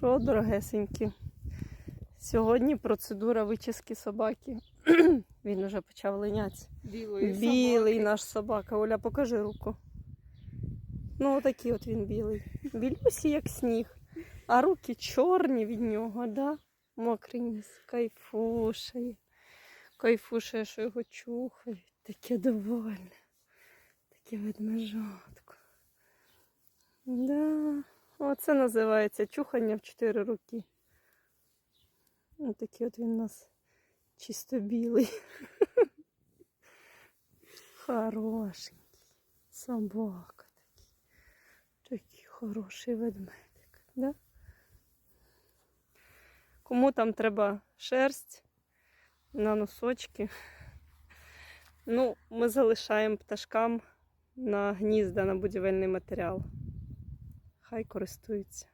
Що, дорогесенькі? Сьогодні процедура вичистки собаки. Він уже почав линятися. Білої Білий собаки. наш собака. Оля, покажи руку. Ну, отакий от він білий. Білюсі, як сніг. А руки чорні від нього, да? Мокрий ніс. Кайфушає. Кайфушає, що його чухають. Таке довольне. Таке ведмежатко. Да. Оце називається чухання в чотири руки. Ось такий от він у нас чисто білий. Хорошенький. Собака такий. Такий хороший ведмедик. Да? Кому там треба шерсть на носочки. Ну, ми залишаємо пташкам на гнізда на будівельний матеріал. Хай користуються.